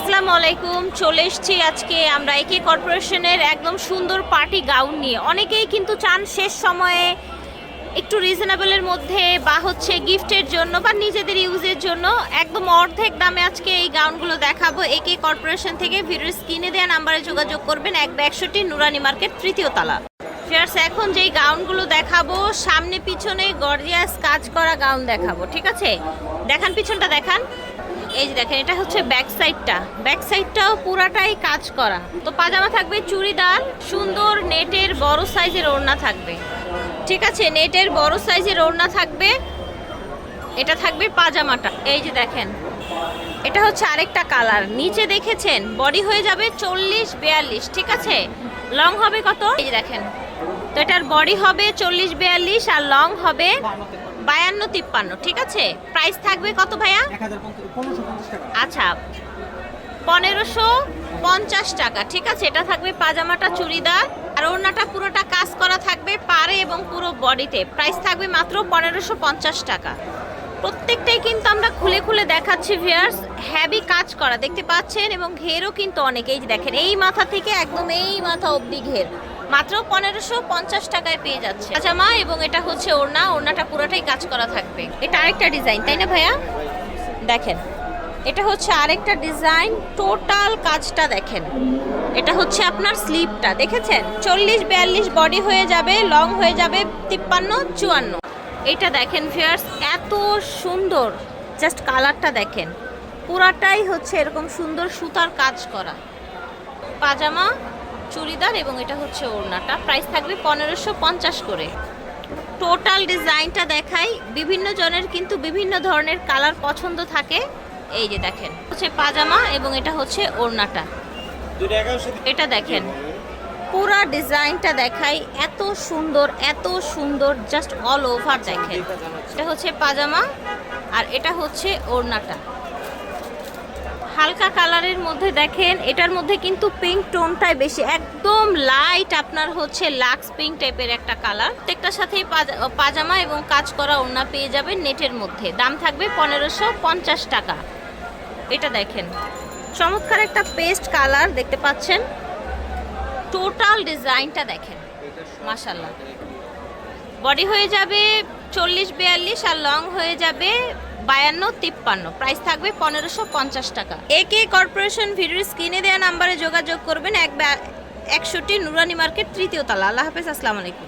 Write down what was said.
আসসালামু আলাইকুম, চলে এসেছি আজকে আমরা একে কর্পোরেশনের একদম সুন্দর পার্টি গাউন নিয়ে। অনেকেই কিন্তু চান শেষ সময়ে একটু রিজনেবলের মধ্যে বা হচ্ছে গিফটের জন্য বা নিজেদের ইউজের জন্য একদম অর্ধেক দামে আজকে এই গাউনগুলো দেখাবো। একে কর্পোরেশন থেকে ভিডিওর স্ক্রিনে দেওয়া নাম্বারে যোগাযোগ করবেন এক একশোটি নুরানি মার্কেট তৃতীয় তলা। ফিয়ার্স এখন যেই গাউনগুলো দেখাবো, সামনে পিছনে গর্জিয়াস কাজ করা গাউন দেখাবো, ঠিক আছে? দেখান, পিছনটা দেখান। এই যে দেখেন, এটা হচ্ছে ব্যাক সাইডটা ব্যাক সাইডটাও পুরাটাই কাজ করা। তো পাজামা থাকবে চুড়িদার, সুন্দর নেটের বড় সাইজের ওড়না থাকবে। ঠিক আছে, নেটের বড় সাইজের ওড়না থাকবে। এটা থাকবে পাজামাটা। এই যে দেখেন, এটা হচ্ছে আরেকটা কালার। নিচে দেখেছেন বডি হয়ে যাবে চল্লিশ বিয়াল্লিশ, ঠিক আছে? লং হবে কত? এই যে দেখেন, তো এটার বডি হবে চল্লিশ বিয়াল্লিশ আর লং হবে বায়ান্ন তিপ্পান্ন, ঠিক আছে? প্রাইস থাকবে কত ভাইয়া? আচ্ছা পনেরোশো পঞ্চাশ টাকা, ঠিক আছে? এটা থাকবে পাজামাটা, চুড়িদার, আর ওড়নাটা পুরোটা কাজ করা থাকবে পারে এবং পুরো বডিতে। প্রাইস থাকবে মাত্র পনেরোশো পঞ্চাশ টাকা। প্রত্যেকটাই কিন্তু আমরা খুলে খুলে দেখাচ্ছি ভিয়ার্স হ্যাভি কাজ করা, দেখতে পাচ্ছেন? এবং ঘেরও কিন্তু অনেকেই দেখেন, এই মাথা থেকে একদম এই মাথা অবধি ঘের। মাত্র পনেরোশো পঞ্চাশ টাকায় পেয়ে যাচ্ছে। পাজামা এবং এটা হচ্ছে ওড়না, ওড়নাটা পুরোটাই কাজ করা থাকবে। এটা আরেকটা ডিজাইন, তাই না ভাইয়া? দেখেন, এটা হচ্ছে আরেকটা ডিজাইন, টোটাল কাজটা দেখেন। এটা হচ্ছে আপনার স্লিপটা, দেখেছেন? চল্লিশ, বিয়াল্লিশ বডি হয়ে যাবে, লং হয়ে যাবে তিপ্পান্ন, চুয়ান্ন। এটা দেখেন ফিয়ার্স এত সুন্দর। জাস্ট কালারটা দেখেন, পুরাটাই হচ্ছে এরকম সুন্দর সুতার কাজ করা। পাজামা চুড়িদার এবং এটা হচ্ছে ওড়নাটা। প্রাইস থাকবে পনেরোশো পঞ্চাশ করে। টোটাল ডিজাইনটা দেখাই। বিভিন্ন জনের কিন্তু বিভিন্ন ধরনের কালার পছন্দ থাকে। এই যে দেখেন হচ্ছে পাজামা এবং এটা হচ্ছে ওড়নাটা। এটা দেখেন পুরা ডিজাইনটা দেখাই। এত সুন্দর এত সুন্দর জাস্ট অল ওভার দেখেন। এটা হচ্ছে পাজামা আর এটা হচ্ছে ওড়নাটা। হালকা কালারের মধ্যে দেখেন এটার মধ্যে কিন্তু পিঙ্ক টোনটাই বেশি। একদম লাইট আপনার হচ্ছে লাক্স পিঙ্ক টাইপের একটা কালার প্রত্যেকটার সাথেই পাজা- পাজামা এবং কাজ করা ওড়না পেয়ে যাবেন নেটের মধ্যে। দাম থাকবে পনেরোশো পঞ্চাশ টাকা। এটা দেখেন। চমৎকার একটা পেস্ট কালার দেখতে পাচ্ছেন। টোটাল ডিজাইনটা দেখেন। মাশাল্লাহ বডি হয়ে যাবে চল্লিশ বিয়াল্লিশ আর লং হয়ে যাবে বায়ান্ন, তিপ্পান্ন। প্রাইস থাকবে পনেরোশো পঞ্চাশ টাকা। একে কর্পোরেশন ভিডিওর স্ক্রিনে দেওয়া নাম্বারে যোগাযোগ করবেন। এক একষট্টি নুরানি মার্কেট তৃতীয় তালা। আল্লাহ হাফেজ, আসসালামু আলাইকুম।